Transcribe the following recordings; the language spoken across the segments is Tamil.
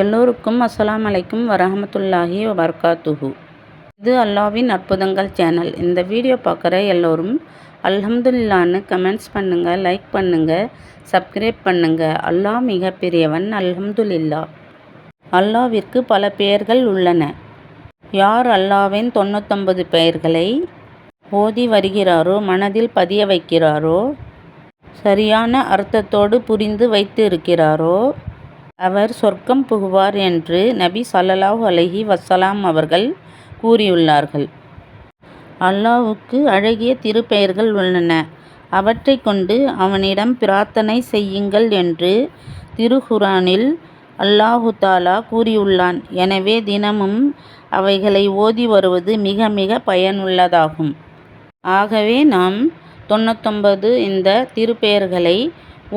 எல்லோருக்கும் அஸ்லாம் அலைக்கும் வரஹமத்துல்லாஹி வபரகாத்துஹு. இது அல்லாஹ்வின் அற்புதங்கள் சேனல் இந்த வீடியோ பார்க்குற எல்லோரும் அல்ஹம்துல்லான்னு கமெண்ட்ஸ் பண்ணுங்கள் லைக் பண்ணுங்கள் சப்ஸ்கிரைப் பண்ணுங்கள் அல்லாஹ் மிக பெரியவன் அல்ஹம்துல்லா அல்லாவிற்கு பல பெயர்கள் உள்ளன. யார் அல்லாஹ்வின் தொண்ணூத்தொன்பது பெயர்களை ஓதி வருகிறாரோ மனதில் பதிய வைக்கிறாரோ சரியான அர்த்தத்தோடு புரிந்து வைத்து இருக்கிறாரோ அவர் சொர்க்கம் புகுவார் என்று நபி ஸல்லல்லாஹு அலஹி வசலாம் அவர்கள் கூறியுள்ளார்கள். அல்லாவுக்கு அழகிய திருப்பெயர்கள் உள்ளன. அவற்றை கொண்டு அவனிடம் பிரார்த்தனை செய்யுங்கள் என்று திருகுரானில் அல்லாஹு தாலா கூறியுள்ளான். எனவே தினமும் அவைகளை ஓதி வருவது மிக மிக பயனுள்ளதாகும். ஆகவே நாம் தொண்ணூத்தொன்பது இந்த திருப்பெயர்களை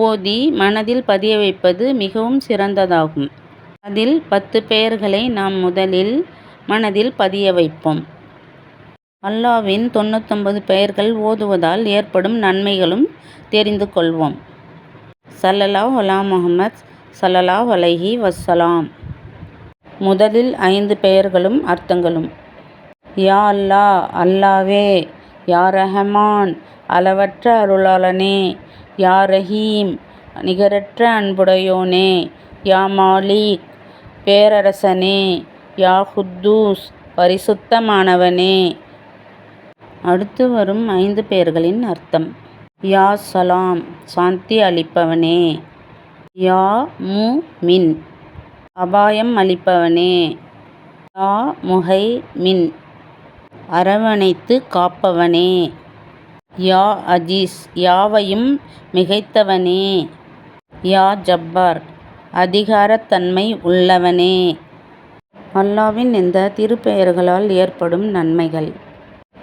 ஓதி மனதில் பதிய வைப்பது மிகவும் சிறந்ததாகும். அதில் பத்து பெயர்களை நாம் முதலில் மனதில் பதிய வைப்போம். அல்லாஹ்வின் தொண்ணூத்தொன்பது பெயர்கள் ஓதுவதால் ஏற்படும் நன்மைகளும் தெரிந்து கொள்வோம். ஸல்லல்லாஹு அலா முகமத் ஸல்லல்லாஹு அலைஹி வசலாம் முதலில் ஐந்து பெயர்களும் அர்த்தங்களும். யா அல்லாஹ் அல்லாவே யா ரஹமான் அளவற்ற அருளாளனே யா ரஹீம் நிகரற்ற அன்புடையோனே. யா மாலிக் பேரரசனே. யா ஹுத்தூஸ் பரிசுத்தமானவனே. அடுத்து வரும் ஐந்து பெயர்களின் அர்த்தம். யா சலாம் சாந்தி அளிப்பவனே. யா மு மின் அபாயம் அளிப்பவனே. யா முஹை மின் அரவணைத்து காப்பவனே. யா அஜீஸ் யாவையும் மிகைத்தவனே. யா ஜப்பார் அதிகாரத்தன்மை உள்ளவனே. அல்லாவின் இந்த திருப்பெயர்களால் ஏற்படும் நன்மைகள்.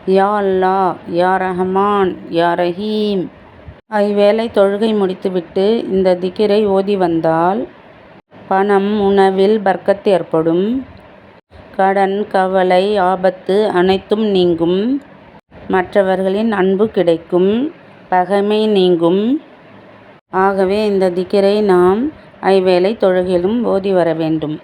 யா அல்லாஹ் யா ரஹமான் யா ரஹீம். ஐவேளை தொழுகை முடித்துவிட்டு இந்த திகிரை ஓதி வந்தால் பணம் உணவில் பர்க்கத் ஏற்படும். கடன் கவலை ஆபத்து அனைத்தும் நீங்கும். மற்றவர்களின் அன்பு கிடைக்கும். பகைமை நீங்கும். ஆகவே இந்த திக்கரை நாம் ஐவேளை தொழுகிலும் ஓதி வர வேண்டும்.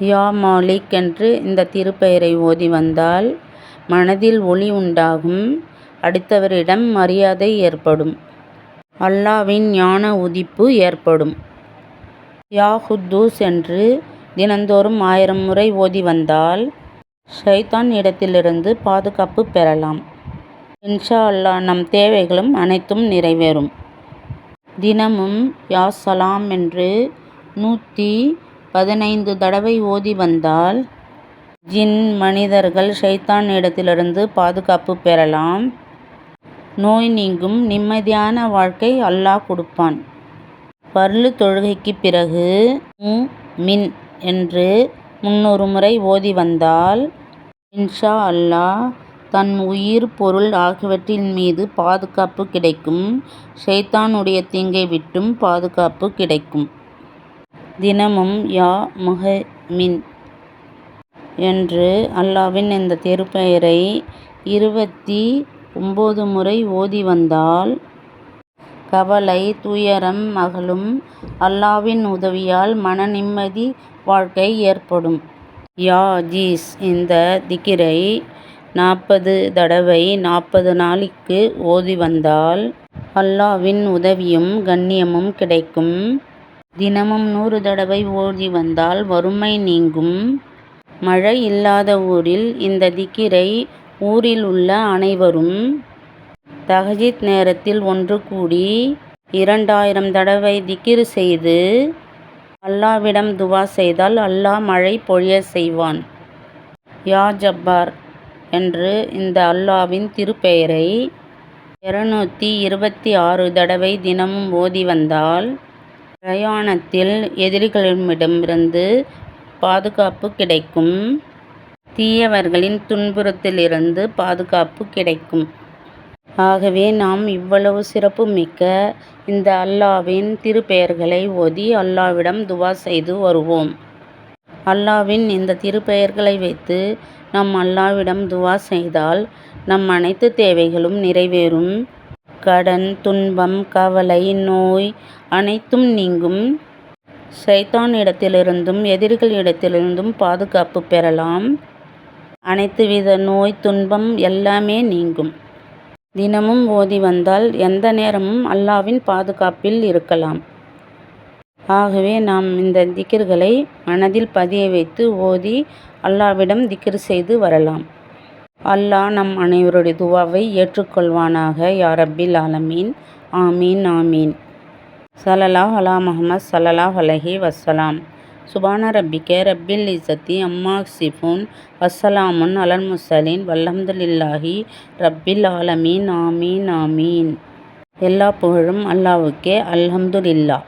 யா மாலிக் என்று இந்த திருப்பெயரை ஓதி வந்தால் மனதில் ஒளி உண்டாகும். அடுத்தவரிடம் மரியாதை ஏற்படும். அல்லாஹ்வின் ஞான உதிப்பு ஏற்படும். யா ஹுத்தூஸ் என்று தினந்தோறும் ஆயிரம் முறை ஓதி வந்தால் ஷைத்தான் இடத்திலிருந்து பாதுகாப்பு பெறலாம். இன்ஷா அல்லாஹ் நம் தேவைகளும் அனைத்தும் நிறைவேறும். தினமும் யா சலாம் என்று நூற்றி பதினைந்து தடவை ஓதி வந்தால் ஜின் மனிதர்கள் ஷைத்தான் இடத்திலிருந்து பாதுகாப்பு பெறலாம். நோய் நீங்கும் நிம்மதியான வாழ்க்கை அல்லாஹ் கொடுப்பான். பர்லு தொழுகைக்கு பிறகு மு மின் என்று முன்னொரு முறை ஓதி வந்தால் இன்ஷா அல்லாஹ் தன் உயிர் பொருள் ஆகியவற்றின் மீது பாதுகாப்பு கிடைக்கும். ஷைத்தானுடைய தீங்கை விட்டும் பாதுகாப்பு கிடைக்கும். தினமும் யா முஹமின். என்று அல்லாஹ்வின் இந்த திருப்பெயரை இருபத்தி ஒம்பது முறை ஓதி வந்தால் கவலை துயரம் அகலும். அல்லாஹ்வின் உதவியால் மன நிம்மதி வாழ்க்கை ஏற்படும். யா ஜீஸ் இந்த திக்ரை நாற்பது தடவை நாற்பது நாளைக்கு ஓதி வந்தால் அல்லாஹ்வின் உதவியும் கண்ணியமும் கிடைக்கும். தினமும் நூறு தடவை ஓதி வந்தால் வறுமை நீங்கும். மழை இல்லாத ஊரில் இந்த திக்ரை ஊரில் உள்ள அனைவரும் தஹஜித் நேரத்தில் ஒன்று கூடி இரண்டாயிரம் தடவை திக்ர் செய்து அல்லாஹ்விடம் துவா செய்தால் அல்லாஹ் மழை பொழிய செய்வான். யா ஜப்பார் என்று இந்த அல்லாஹ்வின் திருப்பெயரை இருநூற்றி இருபத்தி ஆறு தடவை தினமும் ஓதி வந்தால் பிரயாணத்தில் எதிரிகளிடமிருந்து பாதுகாப்பு கிடைக்கும். தீயவர்களின் துன்புறத்திலிருந்து பாதுகாப்பு கிடைக்கும். ஆகவே நாம் இவ்வளவு சிறப்பு மிக்க இந்த அல்லாஹ்வின் திருப்பெயர்களை ஓதி அல்லாஹ்விடம் துவா செய்து வருவோம். அல்லாஹ்வின் இந்த திருப்பெயர்களை வைத்து நம் அல்லாஹ்விடம் துவா செய்தால் நம் அனைத்து தேவைகளும் நிறைவேறும். கடன் துன்பம் கவலை நோய் அனைத்தும் நீங்கும். ஷைத்தானிடத்திலிருந்தும் எதிரிகளிடத்திலிருந்தும் பாதுகாப்பு பெறலாம். அனைத்து வித நோய் துன்பம் எல்லாமே நீங்கும். தினமும் ஓதி வந்தால் எந்த நேரமும் அல்லாவின் பாதுகாப்பில் இருக்கலாம். ஆகவே நாம் இந்த திக்கிர்களை மனதில் பதிய வைத்து ஓதி அல்லாவிடம் திக்கிர் செய்து வரலாம். அல்லாஹ் நம் அனைவருடைய துவாவை ஏற்றுக்கொள்வானாக யா ஆலமீன். ஆமீன் ஆமீன். சலலா அலா முஹம்மத் சலலா அலஹி வசலாம் சுபான ரப்பிக்க ரப்பில் இசத்தி அம்மா சிஃபூன் வசலாமுன் அலன் முசலின் வல்லம்துலில்லாஹி ரப்பில் ஆலமீன். ஆமீன் ஆமீன். எல்லா புகழும் அல்லாவுக்கே அல்ஹம்துலில்லா